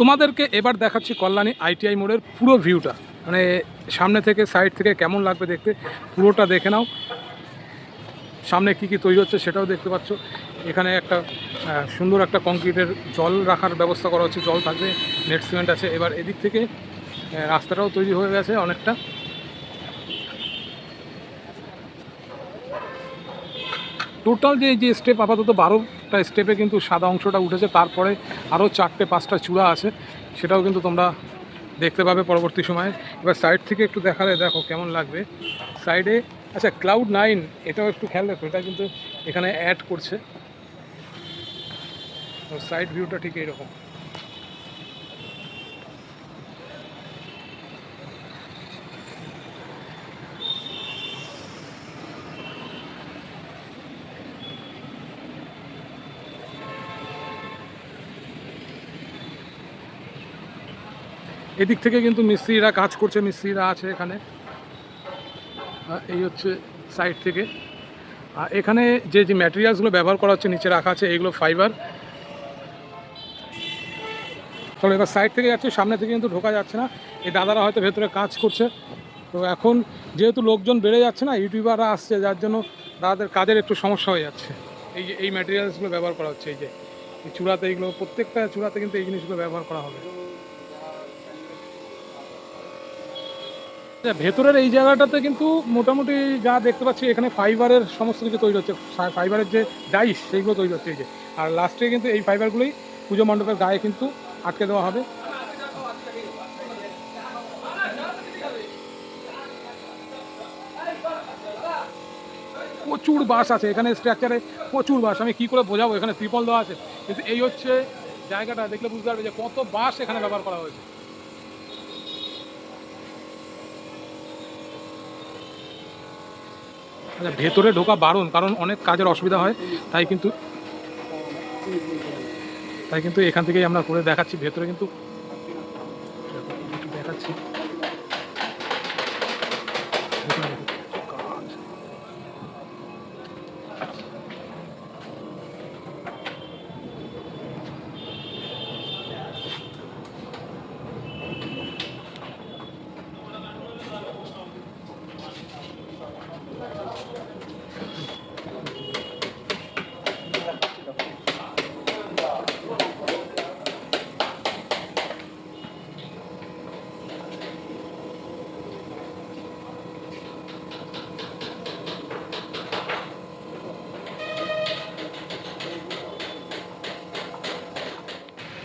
তোমাদেরকে এবার দেখাচ্ছি কল্যাণী আইটিআই মোড়ের পুরো ভিউটা। মানে সামনে থেকে সাইড থেকে কেমন লাগবে দেখতে, পুরোটা দেখে নাও। সামনে কি কি তৈরি হচ্ছে সেটাও দেখতে পাচ্ছ। এখানে একটা সুন্দর একটা কংক্রিটের জল রাখার ব্যবস্থা করা হচ্ছে, জল থাকবে, নেট সিমেন্ট আছে। এবার এদিক থেকে রাস্তাটাও তৈরি হয়ে গেছে অনেকটা। টোটাল যে যে স্টেপ আপাতত বারোটা স্টেপে কিন্তু সাদা অংশটা উঠেছে, তারপরে আরও চারটে, পাঁচটা চূড়া আছে, সেটাও কিন্তু তোমরা দেখতে পাবে পরবর্তী সময়ে। এবার সাইড থেকে একটু দেখালে দেখো কেমন লাগবে। সাইডে আচ্ছা ক্লাউড নাইন এটাও একটু খেয়াল রাখো, এটা কিন্তু এখানে অ্যাড করছে। সাইড ভিউটা ঠিক এইরকম। এদিক থেকে কিন্তু মিস্ত্রিরা কাজ করছে, মিস্ত্রিরা আছে এখানে। এই হচ্ছে সাইড থেকে। আর এখানে যে যে ম্যাটেরিয়ালসগুলো ব্যবহার করা হচ্ছে, নিচে রাখা আছে, এইগুলো ফাইবার চলো, এবার সাইড থেকে যাচ্ছে, সামনে থেকে কিন্তু ঢোকা যাচ্ছে না। এই দাদারা হয়তো ভেতরে কাজ করছে। তো এখন যেহেতু লোকজন বেড়ে যাচ্ছে না, ইউটিউবাররা আসছে, যার জন্য দাদাদের কাজের একটু সমস্যা হয়ে যাচ্ছে। এই যে, এই ম্যাটেরিয়ালসগুলো ব্যবহার করা হচ্ছে, এই যে, এই চূড়াতে এইগুলো, প্রত্যেকটা চূড়াতে কিন্তু এই জিনিসগুলো ব্যবহার করা হবে। ভেতরের এই জায়গাটাতে কিন্তু মোটামুটি যা দেখতে পাচ্ছি, এখানে ফাইবারের সমস্ত কিছু তৈরি হচ্ছে। ফাইবারের যে ডাইস সেইগুলো তৈরি হচ্ছে এই যে। আর লাস্টে কিন্তু এই ফাইবারগুলোই পুজো মণ্ডপের গায়ে কিন্তু আটকে দেওয়া হবে। প্রচুর বাস আছে, এখানে স্ট্রাকচারে প্রচুর বাস আমি কি করে বোঝাবো? এখানে ত্রিপল দেওয়া আছে। কিন্তু এই হচ্ছে জায়গাটা, দেখলে বুঝতে পারবে যে কত বাস এখানে ব্যবহার করা হয়েছে। ভেতরে ঢোকা বারণ, কারণ অনেক কাজের অসুবিধা হয়, তাই কিন্তু তাই কিন্তু এখান থেকেই আমরা করে দেখাচ্ছি, ভেতরে কিন্তু দেখাচ্ছি।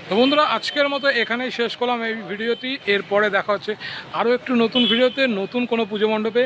তো বন্ধুরা, আজকের মতো এখানেই শেষ করলাম এই ভিডিওটি। এরপরে দেখা হচ্ছে আরও একটু নতুন ভিডিওতে, নতুন কোনো পুজো মণ্ডপে।